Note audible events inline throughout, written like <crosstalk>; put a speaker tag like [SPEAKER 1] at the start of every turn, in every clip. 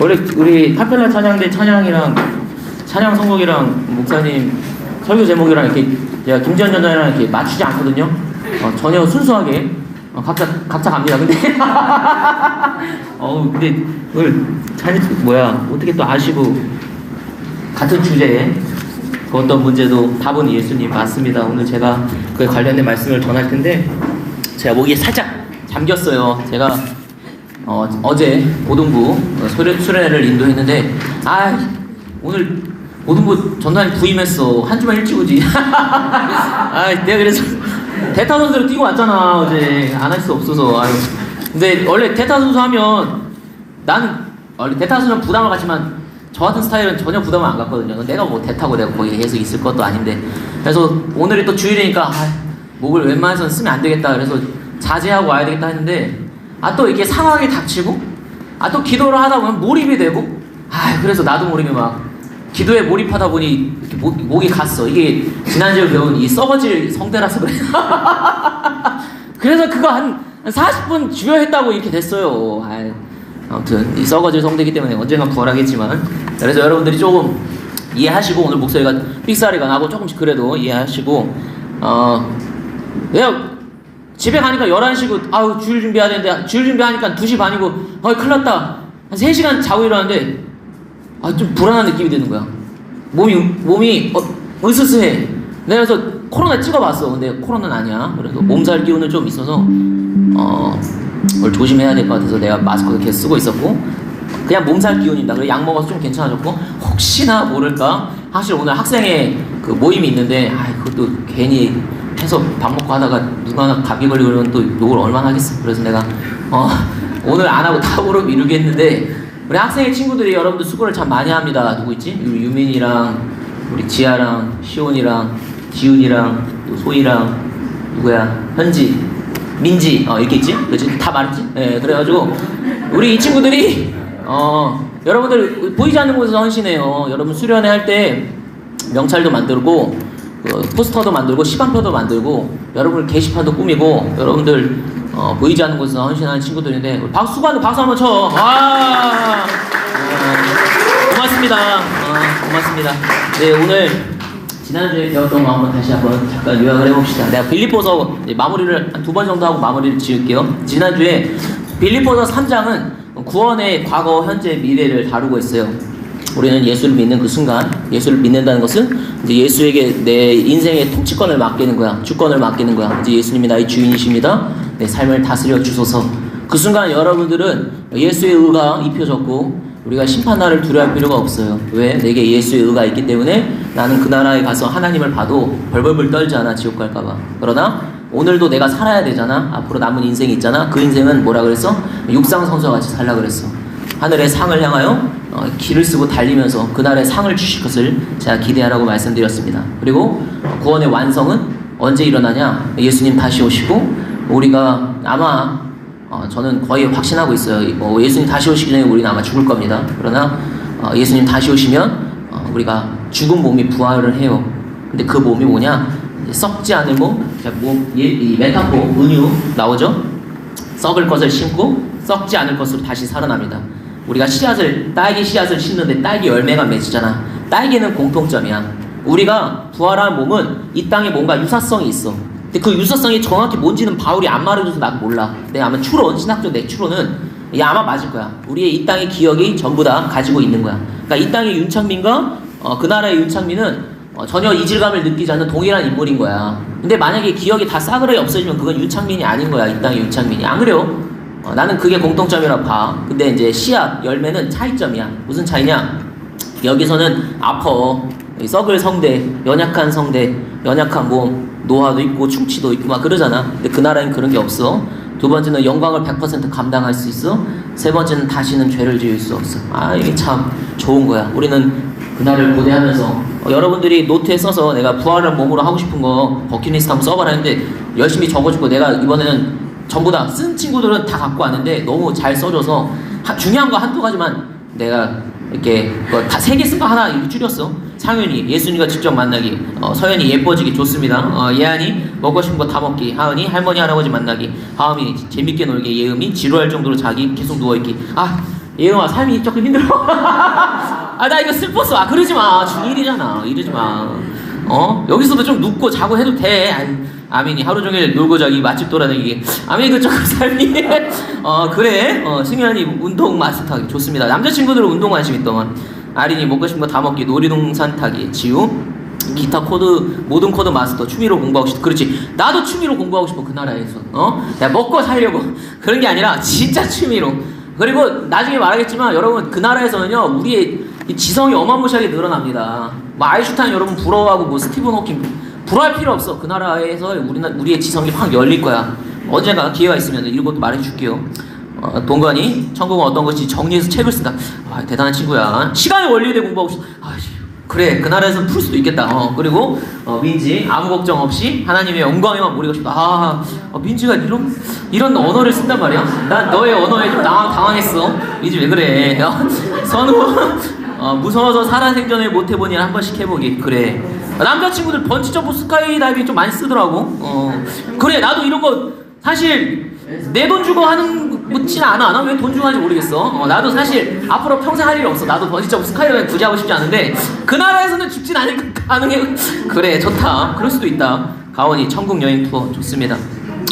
[SPEAKER 1] 원래 우리 카펠라 찬양대 찬양이랑 찬양 선곡이랑 목사님 설교 제목이랑 이렇게 제가 김지현 전장이랑 이렇게 맞추지 않거든요. 어, 전혀 순수하게 어, 각자 각자 갑니다. 근데 <laughs> 어 근데 오늘 찬이 뭐야 어떻게 또 아시고 같은 주제에 그 어떤 문제도 답은 예수님 맞습니다. 오늘 제가 그에 관련된 말씀을 전할 텐데 제가 목이 살짝 잠겼어요. 제가 어, 고등부 어, 수련, 수련회를 인도했는데 아 오늘 고등부 전단에 부임했어. 한 주만 일찍 오지. <laughs> 아 내가 그래서 대타 선수로 뛰고 왔잖아 어제. 안 할 수 없어서. 아유 근데 원래 대타 선수 하면 나는 원래 대타 선수는 부담을 갖지만 저 같은 스타일은 전혀 부담을 안 갖거든요. 내가 뭐 대타고 내가 거기 계속 있을 것도 아닌데. 그래서 오늘이 또 주일이니까 아, 목을 웬만해서는 쓰면 안 되겠다. 그래서 자제하고 와야 되겠다 했는데 아 또 이렇게 상황이 닥치고? 아 또 기도를 하다 보면 몰입이 되고? 아 그래서 나도 모르게 막 기도에 몰입하다 보니 이렇게 목, 목이 갔어. 이게 지난주에 배운 이 썩어질 성대라서 그래. <laughs> 그래서 그거 한, 한 40분 주요했다고 이렇게 됐어요. 아이, 아무튼 이 썩어질 성대기 때문에 언젠간 부활하겠지만. 그래서 여러분들이 조금 이해하시고 오늘 목소리가 삑사리가 나고 조금씩 그래도 이해하시고 어 내가 집에 가니까 11시고 아우 주일 준비해야 되는데 주일 준비하니까 2시 반이고 아 큰일 났다. 한 3시간 자고 일어났는데 아 좀 불안한 느낌이 드는 거야. 몸이 몸이 어, 으스스해. 내가 그래서 코로나 찍어봤어. 근데 코로나는 아니야. 그래도 몸살 기운은 좀 있어서 어 오늘 조심해야 될 것 같아서 내가 마스크를 계속 쓰고 있었고 그냥 몸살 기운이다. 그래 약 먹어서 좀 괜찮아졌고 혹시나 모를까? 사실 오늘 학생회 그 모임이 있는데 아 그것도 괜히 해서 밥 먹고 하다가 누가 하나 감기 걸리고 그러면 또 욕을 얼마나 하겠어 그래서 내가 어 오늘 안 하고 다음으로 미루겠는데 우리 학생회 친구들이 여러분들 수고를 참 많이 합니다 누구 있지? 유- 유민이랑 우리 지아랑 시온이랑 지훈이랑 또 소희랑 누구야 현지 민지 어 이렇게 있지? 그렇지? 다 말했지? 예 그래가지고 우리 이 친구들이 어 여러분들 보이지 않는 곳에서 헌신해요 여러분 수련회 할 때 명찰도 만들고 그 포스터도 만들고 시간표도 만들고 여러분 게시판도 꾸미고 여러분들 어, 보이지 않는 곳에서 헌신하는 친구들인데 우리 박수 한번 쳐. 와, 어, 고맙습니다. 어, 고맙습니다. 네 오늘 지난주에 배웠던 거 한번 다시 한번 잠깐 요약을 해봅시다. 내가 이제 마무리를 한두번 정도 하고 마무리를 지을게요. 지난주에 빌립보서 3장은 구원의 과거, 현재, 미래를 다루고 있어요. 우리는 예수를 믿는 그 순간, 예수를 믿는다는 것은 이제 예수에게 내 인생의 통치권을 맡기는 거야. 주권을 맡기는 거야. 이제 예수님이 나의 주인이십니다. 내 삶을 다스려 주소서. 그 순간 여러분들은 예수의 의가 입혀졌고 우리가 심판날을 두려워할 필요가 없어요. 왜? 내게 예수의 의가 있기 때문에 나는 그 나라에 가서 하나님을 봐도 벌벌벌 떨지 않아 지옥 갈까봐. 그러나 오늘도 내가 살아야 되잖아. 앞으로 남은 인생이 있잖아. 그 인생은 뭐라 그랬어? 육상 선수와 같이 살라 그랬어. 하늘의 상을 향하여 어, 길을 쓰고 달리면서 그날의 상을 주실 것을 제가 기대하라고 말씀드렸습니다. 그리고 어, 구원의 완성은 언제 일어나냐? 예수님 다시 오시고 우리가 아마 어, 저는 거의 확신하고 있어요. 뭐 예수님 다시 오시기 전에 우리는 아마 죽을 겁니다. 그러나 어, 예수님 다시 오시면 어, 우리가 죽은 몸이 부활을 해요. 근데 그 몸이 뭐냐? 썩지 않을 몸, 자, 몸, 예, 이 메타포, 은유 나오죠? 썩을 것을 심고 썩지 않을 것으로 다시 살아납니다. 우리가 씨앗을 딸기 씨앗을 심는데 딸기 열매가 맺히잖아. 딸기는 공통점이야. 우리가 부활한 몸은 이 땅에 뭔가 유사성이 있어. 근데 그 유사성이 정확히 뭔지는 바울이 안 말해줘서 나도 몰라. 근데 아마 추론, 신학적 내 추론은 이게 아마 맞을 거야. 우리의 이 땅의 기억이 전부 다 가지고 있는 거야. 그러니까 이 땅의 윤창민과 어, 그 나라의 윤창민은 어, 전혀 이질감을 느끼지 않는 동일한 인물인 거야. 근데 만약에 기억이 다 싸그레 없어지면 그건 윤창민이 아닌 거야. 이 땅의 윤창민이. 안 그래요? 어, 나는 그게 공통점이라고 봐. 근데 이제 씨앗, 열매는 차이점이야. 무슨 차이냐? 여기서는 아퍼, 이 썩을 성대, 연약한 성대, 연약한 몸, 노화도 있고 충치도 있고 막 그러잖아. 근데 그 나라엔 그런 게 없어. 두 번째는 영광을 100% 감당할 수 있어. 세 번째는 다시는 죄를 지을 수 없어. 아 이게 참 좋은 거야. 우리는 그날을 고대하면서 어, 여러분들이 노트에 써서 내가 부활한 몸으로 하고 싶은 거 버킷리스트 한번 써봐라 했는데 열심히 적어주고 내가 이번에는 전부 다 쓴 친구들은 다 갖고 왔는데 너무 잘 써줘서 하- 중요한 거 한두 가지만 내가 이렇게 다세 개 쓴 거 하나 줄였어. 상윤이 예수님과 직접 만나기, 어, 서연이 예뻐지기 좋습니다. 어, 예안이 먹고 싶은 거 다 먹기, 하은이 할머니 할아버지 만나기, 하음이 재밌게 놀기, 예음이 지루할 정도로 자기 계속 누워 있기. 아 얘가 삶이 조금 힘들어. <laughs> 아, 나 이거 슬펐어. 아, 그러지 마. 중1이잖아. 이러지 마. 어? 여기서도 좀 눕고 자고 해도 돼. 아이, 아민이 하루 종일 놀고 자기 맛집 돌아다니기. 아민이 그 조금 삶이. 어, 그래. 어, 승현이 운동 마스터하기. 좋습니다. 남자친구들은 운동 관심 있더만. 아린이 먹고 싶은 거 다 먹기. 놀이동산 타기. 지우. 기타 코드 모든 코드 마스터 취미로 공부하고 싶어 그렇지 나도 취미로 공부하고 싶어 그 나라에서 어 내가 먹고 살려고 <laughs> 그런 게 아니라 진짜 취미로 그리고 나중에 말하겠지만 여러분 그 나라에서는요 우리의 이 지성이 어마무시하게 늘어납니다 뭐 아인슈타인 여러분 부러워하고 뭐 스티븐 호킹 부러워할 필요 없어 그 나라에서 우리 우리의 지성이 확 열릴 거야 언젠가 기회가 있으면 이것도 말해줄게요 어, 동관이 천국은 어떤 것이 정리해서 책을 쓴다 아, 대단한 친구야 시간의 원리에 대해 공부하고 싶어 아, 그래 그 나라에서 풀 수도 있겠다. 어, 그리고 어, 민지 아무 걱정 없이 하나님의 영광에만 모리고 싶다. 아 어, 민지가 이런 이런 언어를 쓴단 말이야. 난 너의 언어에 좀 당황, 당황했어. 민지 왜 그래? 어, 선우 어, 무서워서 살아생전을 못 해보니 한 번씩 해보기. 그래. 남자친구들 번지점프 스카이다이빙 좀 많이 쓰더라고. 어, 그래 나도 이런 거 사실 내 돈 주고 하는 묻지는 않아. 난왜돈 주고 하는지 모르겠어. 어, 나도 사실 앞으로 평생 할 일이 없어. 나도 번지점프 스카이다이빙 굳이 하고 싶지 않은데 그 나라에서는 죽진 않을 가능해. 그래 좋다. 그럴 수도 있다. 가원이 천국 여행 투어 좋습니다.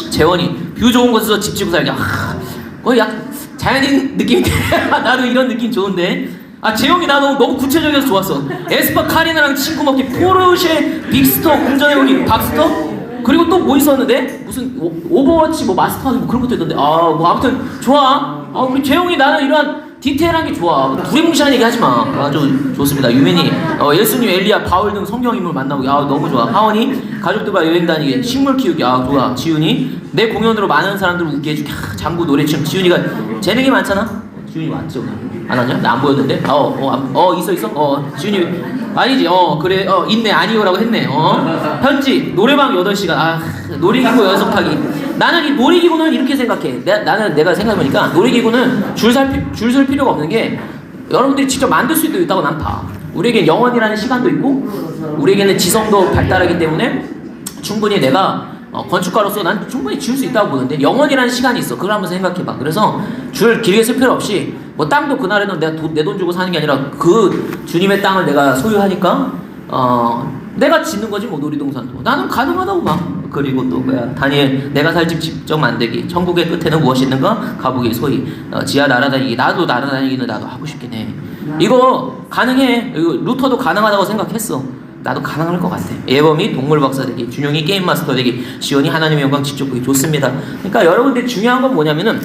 [SPEAKER 1] 재원이 뷰 좋은 곳에서 집 지고 살기. 아, 거의 약 자연인 느낌이 <laughs> 나도 이런 느낌 좋은데. 아 재영이 나 너무 너무 구체적이어서 좋았어. 에스파 카리나랑 친구 먹기 포르쉐 빅스터 운전해보기 박스터 그리고 또 뭐 있었는데 무슨 오, 오버워치 뭐 마스터하는 뭐 그런 것도 있던데 아 뭐 아무튼 좋아. 아 우리 재영이 나는 이러한 디테일한 게 좋아. 두리뭉실한 얘기 하지 마. 아주 좋습니다. 유민이 어, 예수님, 엘리야, 바울 등 성경 인물 만나고 아 너무 좋아. 하원이 가족들과 여행 다니기, 식물 키우기 아 좋아. 지훈이 내 공연으로 많은 사람들을 웃게 해주기. 아, 장구 노래 춤. 지훈이가 재능이 많잖아. 지훈이 왔죠? 안 왔냐? 나 안 보였는데? 어, 어, 안- 어, 있어, 있어? 어, 지훈이, 아니지, 어, 그래, 어, 있네, 아니요라고 했네, 어. 편지, 노래방 8시간, 아, 놀이기구 연습 타기. 나는 이 놀이기구는 이렇게 생각해. 내, 나는 내가 생각해보니까 놀이기구는 줄 설, 줄설 필요가 없는 게 여러분들이 직접 만들 수도 있다고 난 봐. 우리에겐 영원이라는 시간도 있고, 우리에게는 지성도 발달하기 때문에 충분히 내가 어, 건축가로서 난 충분히 지을 수 있다고 보는데 영원이라는 시간이 있어. 그걸 한번 생각해봐. 그래서 줄 길게 쓸 필요 없이 뭐 땅도 그날에는 내가 내 돈 주고 사는 게 아니라 그 주님의 땅을 내가 소유하니까 어 내가 짓는 거지 뭐 놀이동산도 나는 가능하다고 봐. 그리고 또 뭐야 다니엘 내가 살 집 직접 만들기 천국의 끝에는 무엇이 있는가 가보기 소위 어, 지하 날아다니기 나도 날아다니기는 나도 하고 싶긴 해. 이거 가능해. 이거 루터도 가능하다고 생각했어. 나도 가능할 것 같아. 예범이 동물 박사 되기, 준용이 게임 마스터 되기, 지원이 하나님의 영광 직접 보기 좋습니다. 그러니까 여러분들 중요한 건 뭐냐면은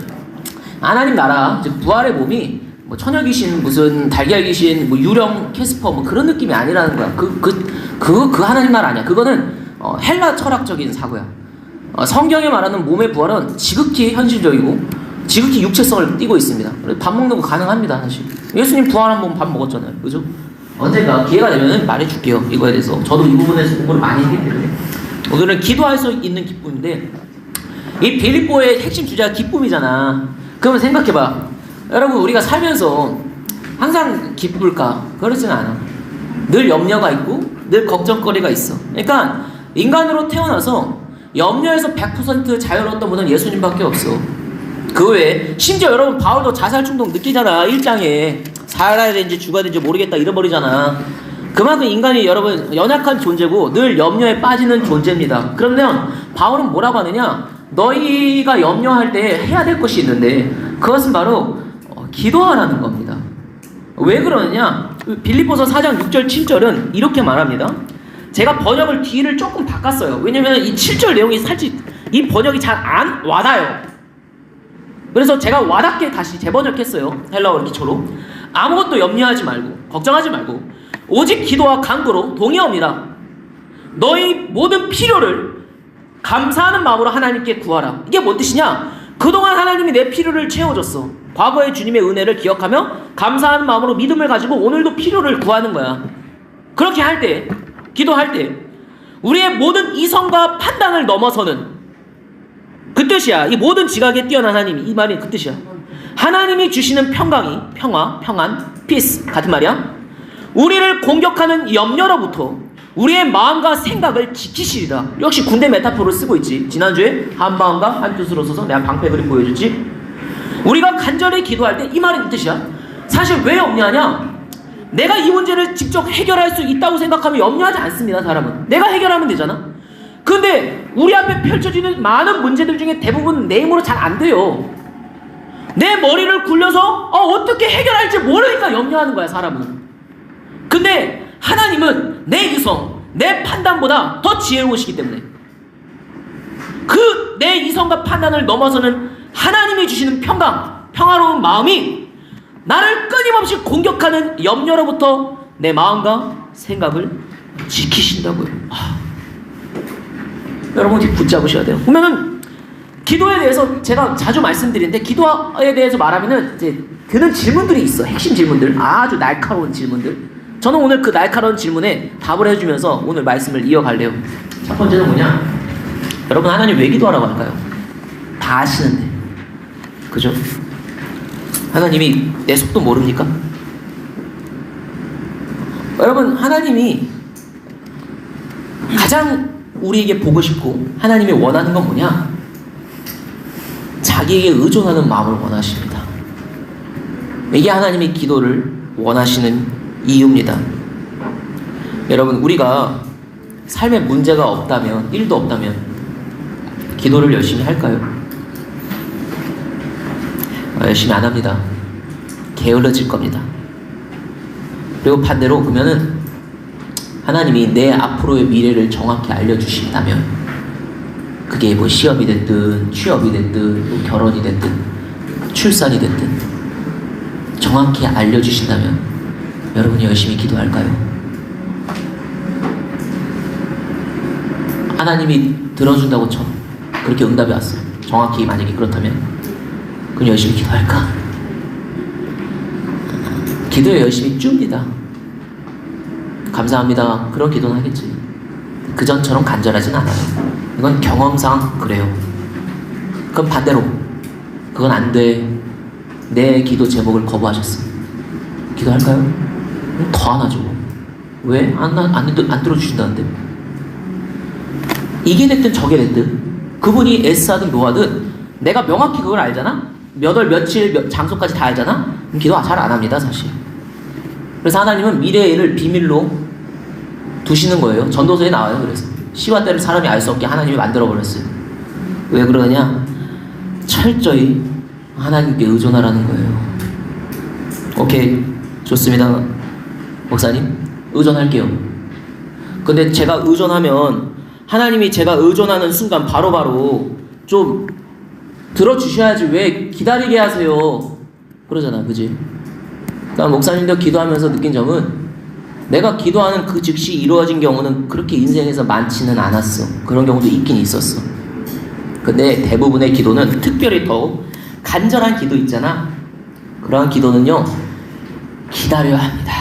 [SPEAKER 1] 하나님 나라, 즉 부활의 몸이 뭐 처녀 귀신, 무슨 달걀 귀신, 뭐 유령, 캐스퍼 뭐 그런 느낌이 아니라는 거야. 그 그 그 그 하나님 나라 아니야. 그거는 어, 헬라 철학적인 사고야. 어, 성경에 말하는 몸의 부활은 지극히 현실적이고 지극히 육체성을 띠고 있습니다. 밥 먹는 거 가능합니다, 사실. 예수님 부활한 몸밥 먹었잖아요, 그죠? 언젠가 기회가 되면 말해줄게요, 이거에 대해서. 저도 이 부분에서 공부를 많이 했기 때문에. 오늘은 기도할 수 있는 기쁨인데, 이 빌립보의 핵심 주제가 기쁨이잖아. 그러면 생각해봐. 여러분, 우리가 살면서 항상 기쁠까? 그렇지는 않아. 늘 염려가 있고, 늘 걱정거리가 있어. 그러니까, 인간으로 태어나서 염려에서 100% 자유로웠던 분은 예수님밖에 없어. 그 외에, 심지어 여러분, 바울도 자살 충동 느끼잖아. 1장에. 살아야 되는지 죽어야 되는지 모르겠다 잃어버리잖아. 그만큼 인간이 여러분 연약한 존재고 늘 염려에 빠지는 존재입니다. 그러면 바울은 뭐라고 하느냐? 너희가 염려할 때 해야 될 것이 있는데 그것은 바로 어, 기도하라는 겁니다. 왜 그러느냐? 빌립보서 4장 6절 7절은 이렇게 말합니다. 제가 번역을 뒤를 조금 바꿨어요. 왜냐면 이 7절 내용이 살짝 이 번역이 잘 안 와닿아요. 그래서 제가 와닿게 다시 재번역했어요. 헬라어 기초로. 아무것도 염려하지 말고 걱정하지 말고 오직 기도와 간구로 동의합니다. 너희 모든 필요를 감사하는 마음으로 하나님께 구하라. 이게 뭔 뜻이냐? 그동안 하나님이 내 필요를 채워줬어. 과거의 주님의 은혜를 기억하며 감사하는 마음으로 믿음을 가지고 오늘도 필요를 구하는 거야. 그렇게 할 때, 기도할 때, 우리의 모든 이성과 판단을 넘어서는 그 뜻이야. 이 모든 지각에 뛰어난 하나님이 이 말이 그 뜻이야. 하나님이 주시는 평강이 평화, 평안, 피스 같은 말이야. 우리를 공격하는 염려로부터 우리의 마음과 생각을 지키시리라. 역시 군대 메타포를 쓰고 있지. 지난주에 한 마음과 한 뜻으로 서서 내가 방패 그림 보여줬지. 우리가 간절히 기도할 때 이 말은 이 뜻이야. 사실 왜 염려하냐? 내가 이 문제를 직접 해결할 수 있다고 생각하면 염려하지 않습니다, 사람은. 내가 해결하면 되잖아. 근데 우리 앞에 펼쳐지는 많은 문제들 중에 대부분 내 힘으로 잘 안 돼요. 내 머리를 굴려서 어, 떻게 해결할지 모르니까 염려하는 거야, 사람은. 근데 하나님은 내 이성, 내 판단보다 더 지혜로우시기 때문에 그 내 이성과 판단을 넘어서는 하나님이 주시는 평강, 평화로운 마음이 나를 끊임없이 공격하는 염려로부터 내 마음과 생각을 지키신다고요. 아. 여러분 이 붙잡으셔야 돼요. 보면은 기도에 대해서 제가 자주 말씀드리는데 기도에 대해서 말하면은 이제 드는 질문들이 있어. 핵심 질문들. 아주 날카로운 질문들. 저는 오늘 그 날카로운 질문에 답을 해주면서 오늘 말씀을 이어갈래요. 첫 번째는 뭐냐? 여러분 하나님 왜 기도하라고 할까요? 다 아시는데. 그죠? 하나님이 내 속도 모릅니까? 여러분 하나님이 가장 우리에게 보고 싶고 하나님이 원하는 건 뭐냐? 자기에게 의존하는 마음을 원하십니다. 이게 하나님이 기도를 원하시는 이유입니다. 여러분 우리가 삶에 문제가 없다면 일도 없다면 기도를 열심히 할까요? 어, 열심히 안 합니다. 게을러질 겁니다. 그리고 반대로 그러면은 하나님이 내 앞으로의 미래를 정확히 알려주신다면 그게 뭐 시험이 됐든 취업이 됐든 뭐 결혼이 됐든 출산이 됐든 정확히 알려주신다면 여러분이 열심히 기도할까요? 하나님이 들어준다고 쳐 그렇게 응답이 왔어 정확히 만약에 그렇다면 그럼 열심히 기도할까? 기도에 열심히 줍니다. 감사합니다. 그런 기도는 하겠지. 그 전처럼 간절하진 않아요. 이건 경험상 그래요. 그럼 반대로 그건 안 돼. 내 기도 제목을 거부하셨어. 기도할까요? 더 안 하죠. 왜? 안, 안, 안, 안 들어주신다는데. 이게 됐든 저게 됐든 그분이 애쓰하든 노하든 내가 명확히 그걸 알잖아? 몇 월, 며칠, 몇 장소까지 다 알잖아? 기도 잘 안 합니다, 사실. 그래서 하나님은 미래를 비밀로 두시는 거예요. 전도서에 나와요. 그래서 시와 때를 사람이 알 수 없게 하나님이 만들어 버렸어요. 왜 그러냐? 철저히 하나님께 의존하라는 거예요. 오케이, 좋습니다, 목사님. 의존할게요. 근데 제가 의존하면 하나님이 제가 의존하는 순간 바로바로 좀 들어주셔야지 왜 기다리게 하세요? 그러잖아, 그지? 그러니까 목사님도 기도하면서 느낀 점은 내가 기도하는 그 즉시 이루어진 경우는 그렇게 인생에서 많지는 않았어. 그런 경우도 있긴 있었어. 근데 대부분의 기도는 특별히 더 간절한 기도 있잖아. 그러한 기도는요, 기다려야 합니다.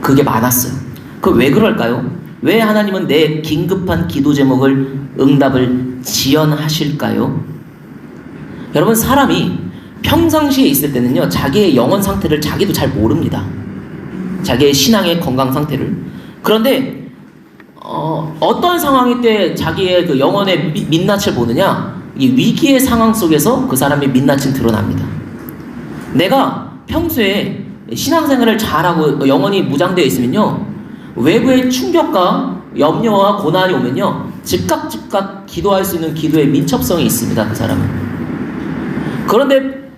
[SPEAKER 1] 그게 많았어요. 그 왜 그럴까요? 왜 하나님은 내 긴급한 기도 제목을 응답을 지연하실까요? 여러분, 사람이 평상시에 있을 때는요, 자기의 영혼 상태를 자기도 잘 모릅니다. 자기의 신앙의 건강 상태를. 그런데, 어, 어떤 상황일 때 자기의 그 영혼의 미, 민낯을 보느냐? 이 위기의 상황 속에서 그 사람의 민낯은 드러납니다. 내가 평소에 신앙생활을 잘하고 영혼이 무장되어 있으면요, 외부의 충격과 염려와 고난이 오면요, 즉각 즉각 기도할 수 있는 기도의 민첩성이 있습니다, 그 사람은. 그런데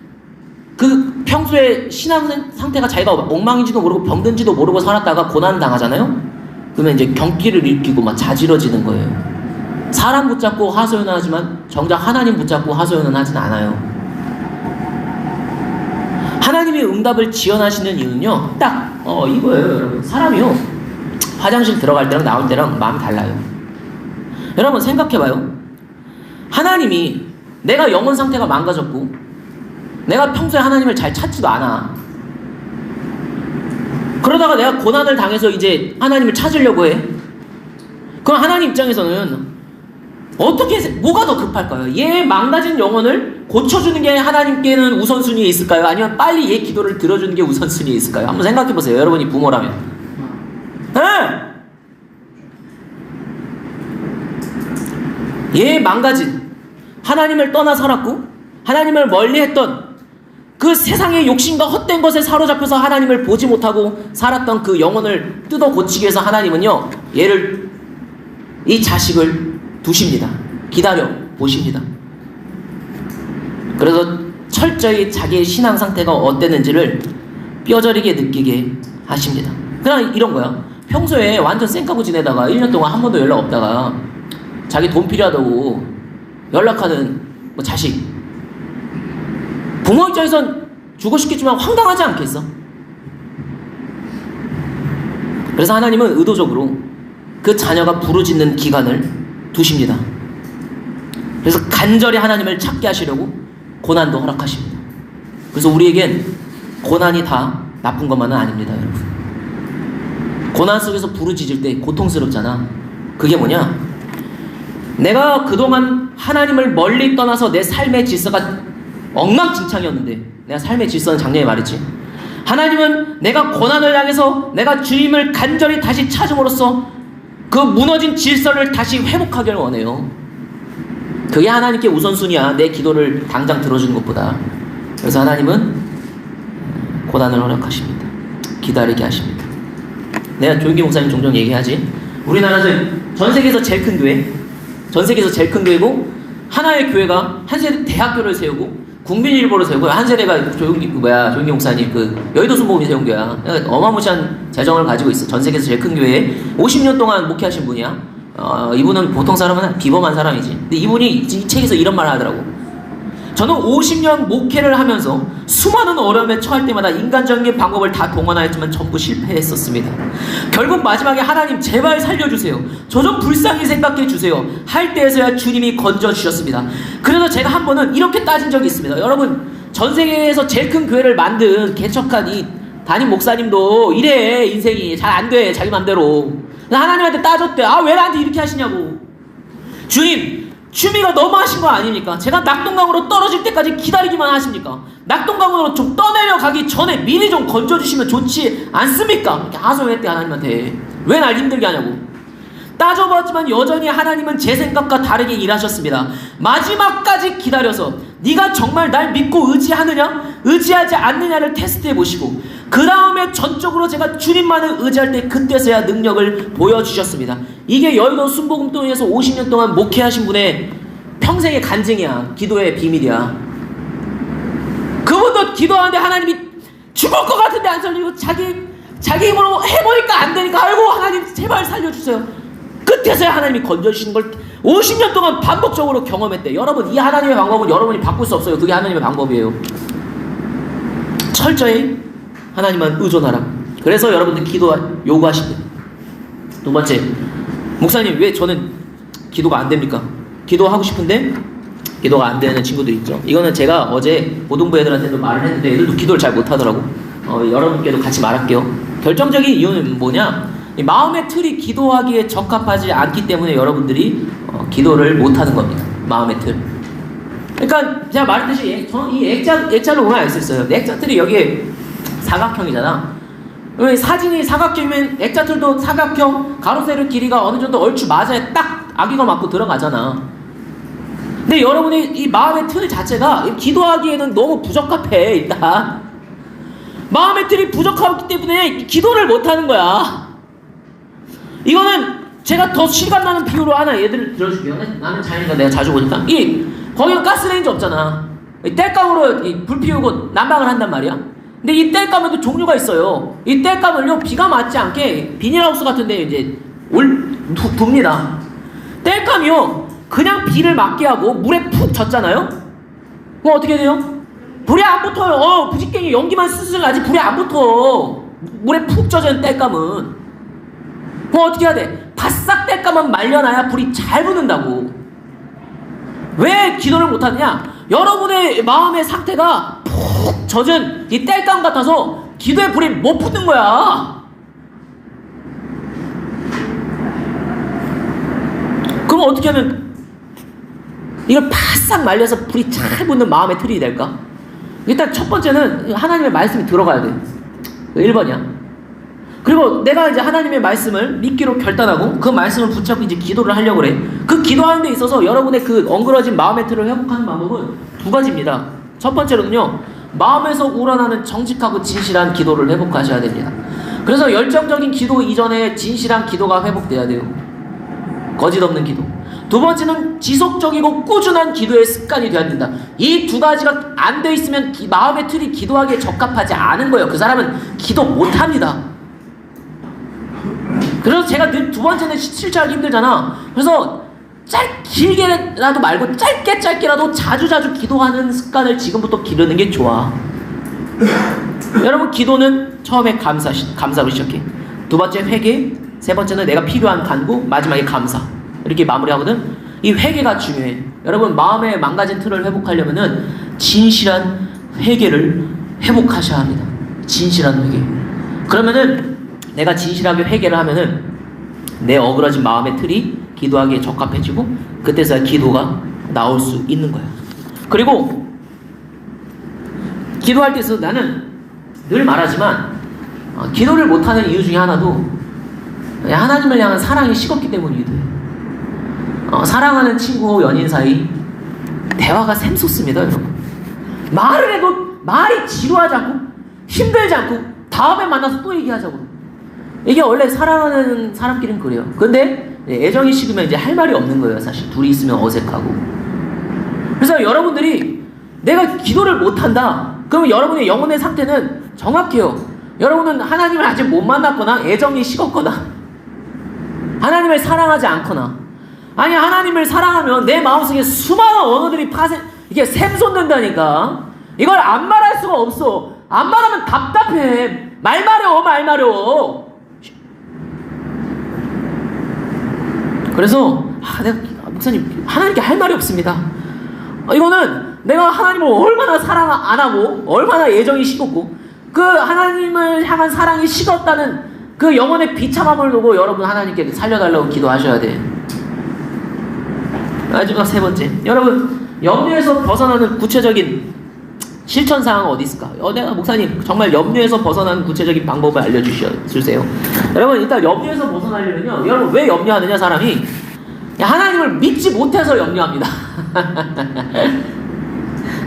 [SPEAKER 1] 그 평소에 신앙 상태가 자기가 엉망인지도 모르고 병든지도 모르고 살았다가 고난 당하잖아요. 그러면 이제 경기를 일으키고 막 자지러지는 거예요. 사람 붙잡고 하소연을 하지만 정작 하나님 붙잡고 하소연은 하진 않아요. 하나님의 응답을 지연하시는 이유는요, 딱, 어, 이거예요, 여러분. 사람이요, 화장실 들어갈 때랑 나올 때랑 마음이 달라요. 여러분, 생각해봐요. 하나님이 내가 영혼 상태가 망가졌고, 내가 평소에 하나님을 잘 찾지도 않아. 그러다가 내가 고난을 당해서 이제 하나님을 찾으려고 해. 그럼 하나님 입장에서는 어떻게 뭐가 더 급할까요? 얘 망가진 영혼을 고쳐주는 게 하나님께는 우선순위에 있을까요? 아니면 빨리 얘 기도를 들어주는 게 우선순위에 있을까요? 한번 생각해 보세요. 여러분이 부모라면. 네? 얘 망가진 하나님을 떠나 살았고 하나님을 멀리했던 그 세상의 욕심과 헛된 것에 사로잡혀서 하나님을 보지 못하고 살았던 그 영혼을 뜯어 고치기 위해서 하나님은요, 얘를, 이 자식을 두십니다. 기다려 보십니다. 그래서 철저히 자기의 신앙 상태가 어땠는지를 뼈저리게 느끼게 하십니다. 그냥 이런 거야. 평소에 완전 쌩까고 지내다가 1년 동안 한 번도 연락 없다가 자기 돈 필요하다고 연락하는 뭐 자식. 입장에선 주고 싶겠지만 황당하지 않겠어? 그래서 하나님은 의도적으로 그 자녀가 부르짖는 기간을 두십니다. 그래서 간절히 하나님을 찾게 하시려고 고난도 허락하십니다. 그래서 우리에겐 고난이 다 나쁜 것만은 아닙니다, 여러분. 고난 속에서 부르짖을 때 고통스럽잖아. 그게 뭐냐? 내가 그동안 하나님을 멀리 떠나서 내 삶의 질서가 엉망진창이었는데 내가 삶의 질서는 작년에 말했지. 하나님은 내가 고난을 향해서 내가 주님을 간절히 다시 찾음으로써 그 무너진 질서를 다시 회복하기를 원해요. 그게 하나님께 우선순위야. 내 기도를 당장 들어주는 것보다. 그래서 하나님은 고난을 허락하십니다. 기다리게 하십니다. 내가 조용기 목사님 종종 얘기하지. 우리나라는 전 세계에서 제일 큰 교회, 전 세계에서 제일 큰 교회고 하나의 교회가 한 세대 대학교를 세우고 국민일보를 세우고 한 세대가 조용기 그 뭐야 조용기 목사님 그 여의도 순복음이 세운 교회야. 그러니까 어마무시한 재정을 가지고 있어. 전 세계에서 제일 큰 교회에 50년 동안 목회하신 분이야. 어, 이분은 보통 사람은 비범한 사람이지. 근데 이분이 이 책에서 이런 말을 하더라고. 저는 50년 목회를 하면서 수많은 어려움에 처할 때마다 인간적인 방법을 다 동원하였지만 전부 실패했었습니다. 결국 마지막에 하나님 제발 살려주세요. 저 좀 불쌍히 생각해 주세요. 할 때에서야 주님이 건져 주셨습니다. 그래서 제가 한 번은 이렇게 따진 적이 있습니다. 여러분 전 세계에서 제일 큰 교회를 만든 개척한 이 담임 목사님도 이래 인생이 잘 안 돼 자기 맘대로. 하나님한테 따졌대. 아 왜 나한테 이렇게 하시냐고. 주님 취미가 너무 하신 거 아닙니까? 제가 낙동강으로 떨어질 때까지 기다리기만 하십니까? 낙동강으로 좀 떠내려 가기 전에 미리 좀 건져주시면 좋지 않습니까? 이렇게 하소연했대 하나님한테 왜 날 힘들게 하냐고 따져봤지만 여전히 하나님은 제 생각과 다르게 일하셨습니다. 마지막까지 기다려서 네가 정말 날 믿고 의지하느냐 의지하지 않느냐를 테스트해 보시고 그 다음에 전적으로 제가 주님만을 의지할 때 그때서야 능력을 보여주셨습니다. 이게 여의도 순복음동에서 50년 동안 목회하신 분의 평생의 간증이야. 기도의 비밀이야. 그분도 기도하는데 하나님이 죽을 것 같은데 안 살리고 자기 자기 힘으로 해보니까 안 되니까 아이고 하나님 제발 살려주세요. 끝에서야 하나님이 건져주시는 걸 50년 동안 반복적으로 경험했대. 여러분 이 하나님의 방법은 여러분이 바꿀 수 없어요. 그게 하나님의 방법이에요. 철저히 하나님만 의존하라. 그래서 여러분들 기도 요구하십니다. 두 번째, 목사님 왜 저는 기도가 안 됩니까? 기도하고 싶은데 기도가 안 되는 친구들 있죠. 이거는 제가 어제 고등부 애들한테도 말을 했는데 애들도 기도를 잘 못하더라고. 어, 여러분께도 같이 말할게요. 결정적인 이유는 뭐냐? 이 마음의 틀이 기도하기에 적합하지 않기 때문에 여러분들이 어, 기도를 못하는 겁니다. 마음의 틀. 그러니까 제가 말했듯이 저는 이 액자 액자를 오늘 알수 있어요. 액자 틀이 여기에 사각형이잖아. 왜 사진이 사각형이면 액자틀도 사각형, 가로 세로 길이가 어느 정도 얼추 맞아야 딱 아기가 맞고 들어가잖아. 근데 여러분의 이 마음의 틀 자체가 기도하기에는 너무 부적합해 일단. 마음의 틀이 부족하기 때문에 기도를 못하는 거야. 이거는 제가 더 실감나는 비유로 하나 예를 들어줄게요. 나는 자연이가 내가 자주 보니까 이 거기는 가스레인지 없잖아. 이 땔감으로 이불 피우고 난방을 한단 말이야. 근데 이 땔감에도 종류가 있어요. 이 땔감을요 비가 맞지 않게 비닐하우스 같은데 이제 올 두, 둡니다. 땔감이요 그냥 비를 맞게 하고 물에 푹 젖잖아요. 그럼 어떻게 돼요? 불에 안 붙어요. 어 부직갱이 연기만 스슬 나지 불에 안 붙어. 물에 푹 젖은 땔감은. 그럼 어떻게 해야 돼? 바싹 땔감만 말려놔야 불이 잘 붙는다고. 왜 기도를 못하느냐? 여러분의 마음의 상태가 푹 젖은 이 땔감 같아서 기도의 불이 못 붙는 거야. 그럼 어떻게 하면 이걸 바싹 말려서 불이 잘 붙는 마음의 틀이 될까? 일단 첫 번째는 하나님의 말씀이 들어가야 돼. 1번이야. 그리고 내가 이제 하나님의 말씀을 믿기로 결단하고 그 말씀을 붙잡고 이제 기도를 하려고 그래. 그 기도하는 데 있어서 여러분의 그 엉그러진 마음의 틀을 회복하는 방법은 두 가지입니다. 첫 번째로는요. 마음에서 우러나는 정직하고 진실한 기도를 회복하셔야 됩니다. 그래서 열정적인 기도 이전에 진실한 기도가 회복돼야 돼요. 거짓 없는 기도. 두 번째는 지속적이고 꾸준한 기도의 습관이 되어야 된다. 이 두 가지가 안 돼 있으면 기- 마음의 틀이 기도하기에 적합하지 않은 거예요. 그 사람은 기도 못 합니다. 그래서 제가 늘두 번째는 시- 실천하기 힘들잖아. 그래서 짧 길게라도 말고 짧게 짧게라도 자주 자주 기도하는 습관을 지금부터 기르는 게 좋아. 여러분 기도는 처음에 감사 감사로 시작해. 두 번째 회개, 세 번째는 내가 필요한 간구, 마지막에 감사. 이렇게 마무리하거든. 이 회개가 중요해. 여러분 마음의 망가진 틀을 회복하려면은 진실한 회개를 회복하셔야 합니다. 진실한 회개. 그러면은 내가 진실하게 회개를 하면은 내 어그러진 마음의 틀이 기도하기에 적합해지고 그때서야 기도가 나올 수 있는 거야. 그리고 기도할 때서 나는 늘 말하지만 어, 기도를 못하는 이유 중에 하나도 하나님을 향한 사랑이 식었기 때문이기도 해요. 어, 사랑하는 친구 연인 사이 대화가 샘솟습니다, 여러분. 말을 해도 말이 지루하지 않고 힘들지 않고 다음에 만나서 또 얘기하자고. 이게 원래 사랑하는 사람끼리는 그래요. 근데 애정이 식으면 이제 할 말이 없는 거예요, 사실. 둘이 있으면 어색하고. 그래서 여러분들이 내가 기도를 못한다. 그러면 여러분의 영혼의 상태는 정확해요. 여러분은 하나님을 아직 못 만났거나 애정이 식었거나 하나님을 사랑하지 않거나 아니 하나님을 사랑하면 내 마음속에 수많은 언어들이 파생 이게 샘솟는다니까 이걸 안 말할 수가 없어 안 말하면 답답해 말 마려 말 마려 그래서 아, 내가 목사님 하나님께 할 말이 없습니다 어, 이거는 내가 하나님을 얼마나 사랑 안 하고 얼마나 애정이 식었고 그 하나님을 향한 사랑이 식었다는 그 영혼의 비참함을 두고 여러분 하나님께 살려달라고 기도하셔야 돼. 마지막 세 번째, 여러분 염려에서 벗어나는 구체적인 실천 사항은 어디 있을까? 어, 내가 목사님 정말 염려에서 벗어나는 구체적인 방법을 알려주세요. 여러분 일단 염려에서 벗어나려면요, 여러분 왜 염려하느냐 사람이 하나님을 믿지 못해서 염려합니다. <laughs>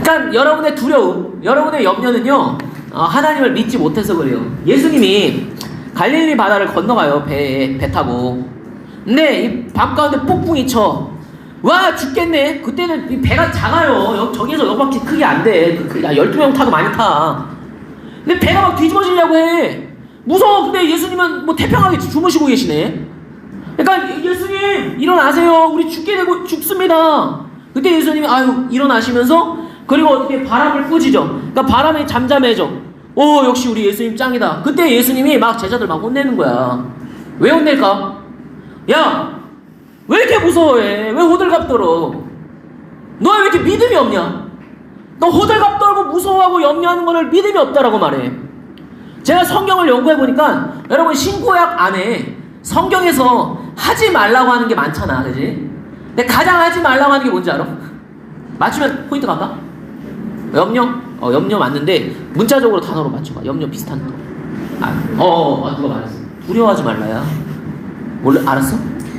[SPEAKER 1] 그러니까 여러분의 두려움, 여러분의 염려는요, 어, 하나님을 믿지 못해서 그래요. 예수님이 갈릴리 바다를 건너가요, 배에, 배 타고. 근데 이밤 가운데 폭풍이 쳐. 와, 죽겠네. 그때는 이 배가 작아요. 여, 저기에서 여기밖에 크게 안 돼. 그, 그, 12명 타도 많이 타. 근데 배가 막 뒤집어지려고 해. 무서워. 근데 예수님은 뭐 태평하게 주무시고 계시네. 그러니까 예수님 일어나세요. 우리 죽게 되고 죽습니다. 그때 예수님이 아유 일어나시면서 그리고 어떻게 바람을 꾸짖어. 그러니까 바람이 잠잠해져. 오 역시 우리 예수님 짱이다. 그때 예수님이 막 제자들 막 혼내는 거야. 왜 혼낼까? 야, 왜 이렇게 무서워해? 왜 호들갑 떨어? 너 왜 이렇게 믿음이 없냐? 너 호들갑 떨고 무서워하고 염려하는 거를 믿음이 없다라고 말해. 제가 성경을 연구해 보니까 여러분 신구약 안에 성경에서 하지 말라고 하는 게 많잖아, 그지? 근데 가장 하지 말라고 하는 게 뭔지 알아? 맞추면 포인트 갈까? 염려? 어, 염려 맞는데 문자적으로 단어로 맞춰봐. 염려 비슷한 거. 아, 어, 어, 어, 누가 말했어? 두려워하지 말라야. 몰라, 알았어?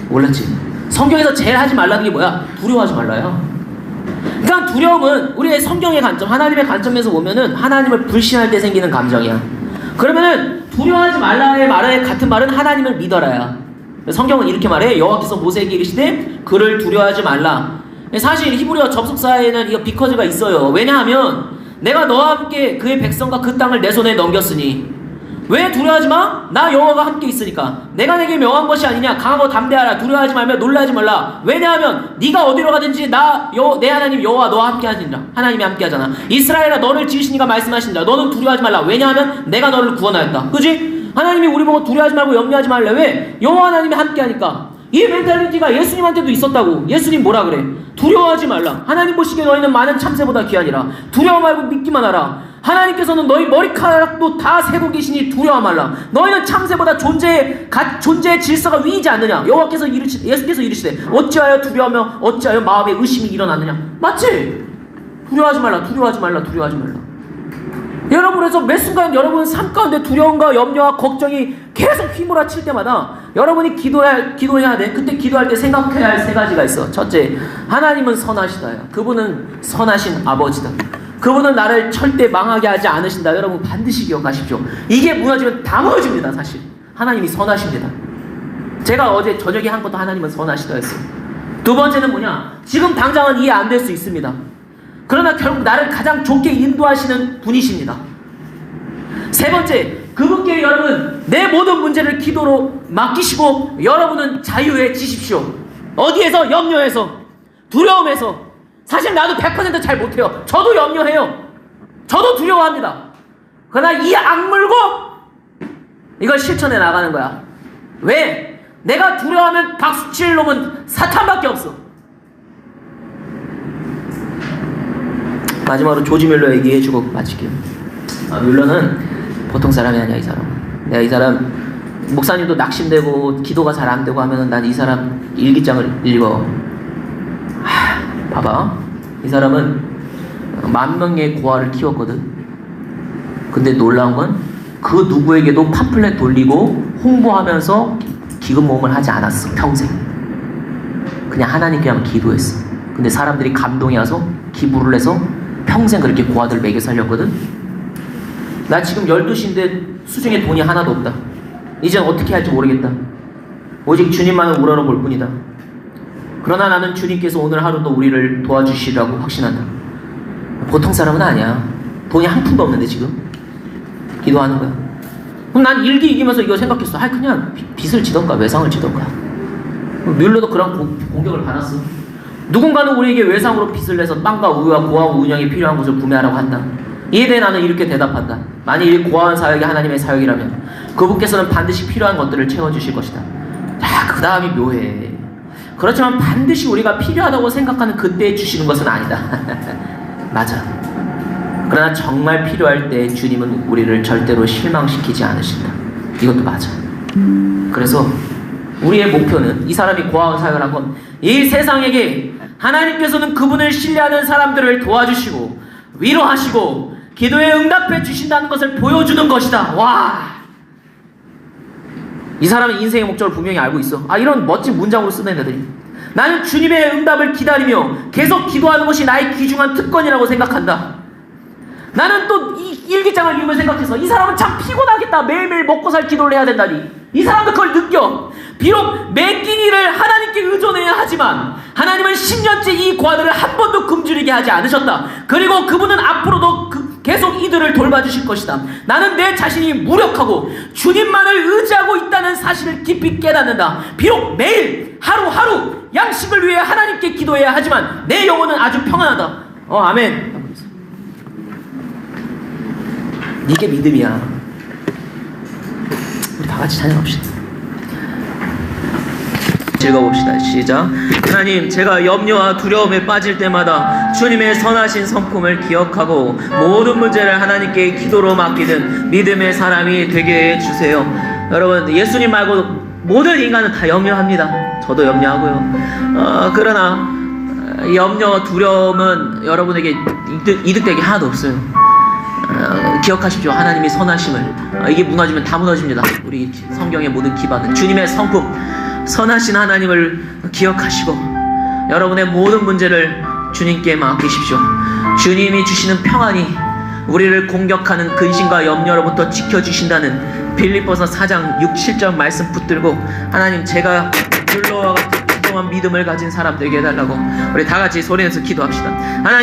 [SPEAKER 1] 몰랐지? 성경에서 제일 하지 말라는 게 뭐야? 두려워하지 말라야. 그러니까 두려움은 우리의 성경의 관점, 하나님의 관점에서 보면은 하나님을 불신할 때 생기는 감정이야. 그러면은 두려워하지 말라의 말에 같은 말은 하나님을 믿어라야. 성경은 이렇게 말해. 여호와께서 모세에게 이르시되 그를 두려워하지 말라. 사실 히브리어 접속사에는 이거 비커즈가 있어요. 왜냐하면 내가 너와 함께 그의 백성과 그 땅을 내 손에 넘겼으니 왜 두려워하지 마? 나 여호와가 함께 있으니까. 내가 내게 명한 것이 아니냐? 강하고 담대하라. 두려워하지 말며 놀라지 말라. 왜냐하면 네가 어디로 가든지 나내 하나님 여호와 너와 함께 하시니라. 하나님이 함께 하잖아. 이스라엘아 너를 지으시니가 말씀하신다. 너는 두려워하지 말라. 왜냐하면 내가 너를 구원하였다. 그지? 하나님이 우리 보고 두려워하지 말고 염려하지 말래. 왜? 여호와 하나님이 함께 하니까. 이 멘탈리티가 예수님한테도 있었다고. 예수님 뭐라 그래? 두려워하지 말라. 하나님 보시기에 너희는 많은 참새보다 귀하니라. 두려워 말고 믿기만 하라. 하나님께서는 너희 머리카락도 다 세고 계시니 두려워 말라. 너희는 참새보다 존재의 가, 존재의 질서가 위이지 않느냐. 여호와께서 이르시 예수께서 이르시되 어찌하여 두려워하며 어찌하여 마음에 의심이 일어나느냐. 맞지? 두려워하지 말라. 두려워하지 말라. 두려워하지 말라. 여러분 그래서 매 순간 여러분 삶 가운데 두려움과 염려와 걱정이 계속 휘몰아칠 때마다 여러분이 기도해야, 기도해야 돼. 그때 기도할 때 생각해야 할 세 가지가 있어. 첫째, 하나님은 선하시다. 그분은 선하신 아버지다. 그분은 나를 절대 망하게 하지 않으신다. 여러분 반드시 기억하십시오. 이게 무너지면 다 무너집니다. 사실 하나님이 선하십니다. 제가 어제 저녁에 한 것도 하나님은 선하시다 했어요. 두 번째는 뭐냐? 지금 당장은 이해 안 될 수 있습니다. 그러나 결국 나를 가장 좋게 인도하시는 분이십니다. 세 번째, 그분께 여러분 내 모든 문제를 기도로 맡기시고 여러분은 자유해지십시오. 어디에서? 염려에서, 두려움에서. 사실 나도 100%잘 못해요. 저도 염려해요. 저도 두려워합니다. 그러나 이 악물고 이걸 실천해 나가는 거야. 왜? 내가 두려워하면 박수 칠 놈은 사탄밖에 없어. 마지막으로 조지 뮬러 얘기해주고 마칠게요. 아, 뮬러는 보통 사람이 아니야 이 사람. 내가 이 사람 목사님도 낙심되고 기도가 잘 안 되고 하면은 난이 사람 일기장을 읽어. 하, 봐봐. 이 사람은 만 명의 고아를 키웠거든. 근데 놀라운 건 그 누구에게도 팜플렛 돌리고 홍보하면서 기금 모금을 하지 않았어 평생. 그냥 하나님께만 기도했어. 근데 사람들이 감동이 와서 기부를 해서 평생 그렇게 고아들 먹여 살렸거든. 나 지금 12시인데 수중에 돈이 하나도 없다. 이젠 어떻게 할지 모르겠다. 오직 주님만을 우러러 볼 뿐이다. 그러나 나는 주님께서 오늘 하루도 우리를 도와주시리라고 확신한다. 보통 사람은 아니야. 돈이 한 푼도 없는데 지금 기도하는 거야. 그럼 난 일기 이기면서 이거 생각했어. 아 그냥 비- 빚을 지던가 외상을 지던가. 뮬러도 그런 고- 공격을 받았어. 누군가는 우리에게 외상으로 빚을 내서 빵과 우유와 고아와 운영에 필요한 것을 구매하라고 한다. 이에 대해 나는 이렇게 대답한다. 만일 이 고아한 사역이 하나님의 사역이라면 그분께서는 반드시 필요한 것들을 채워주실 것이다. 야, 그 다음이 묘해. 그렇지만 반드시 우리가 필요하다고 생각하는 그때에 주시는 것은 아니다. <laughs> 맞아. 그러나 정말 필요할 때 주님은 우리를 절대로 실망시키지 않으신다. 이것도 맞아. 그래서 우리의 목표는 이 사람이 고아원 사역을 한 건 이 세상에게 하나님께서는 그분을 신뢰하는 사람들을 도와주시고 위로하시고 기도에 응답해 주신다는 것을 보여주는 것이다. 와. 이 사람은 인생의 목적을 분명히 알고 있어. 아 이런 멋진 문장으로 쓰는 애들이. 나는 주님의 응답을 기다리며 계속 기도하는 것이 나의 귀중한 특권이라고 생각한다. 나는 또 이 일기장을 읽으면 생각해서 이 사람은 참 피곤하겠다. 매일매일 먹고 살 기도를 해야 된다니. 이 사람도 그걸 느껴. 비록 매 끼니를 하나님께 의존해야 하지만 하나님은 10년째 이 과들을 한 번도 굶주리게 하지 않으셨다. 그리고 그분은 앞으로도 그- 계속 이들을 돌봐주실 것이다. 나는 내 자신이 무력하고 주님만을 의지하고 있다는 사실을 깊이 깨닫는다. 비록 매일 하루하루 양식을 위해 하나님께 기도해야 하지만 내 영혼은 아주 평안하다. 어, 아멘. 이게 믿음이야. 우리 다 같이 찬양합시다. 읽어봅시다. 시작. 하나님, 제가 염려와 두려움에 빠질 때마다 주님의 선하신 성품을 기억하고 모든 문제를 하나님께 기도로 맡기는 믿음의 사람이 되게 해주세요. 여러분, 예수님 말고 모든 인간은 다 염려합니다. 저도 염려하고요. 어, 그러나 어, 염려, 두려움은 여러분에게 이득, 이득되게 하나도 없어요. 어, 기억하십시오. 하나님이 선하심을. 어, 이게 무너지면 다 무너집니다. 우리 성경의 모든 기반은 주님의 성품, 선하신 하나님을 기억하시고 여러분의 모든 문제를 주님께 맡기십시오. 주님이 주시는 평안이 우리를 공격하는 근심과 염려로부터 지켜주신다는 빌립보서 4장 6, 7절 말씀 붙들고 하나님 제가 율로와 같은 믿음을 가진 사람 되게 해달라고 우리 다 같이 소리내서 기도합시다. 하나님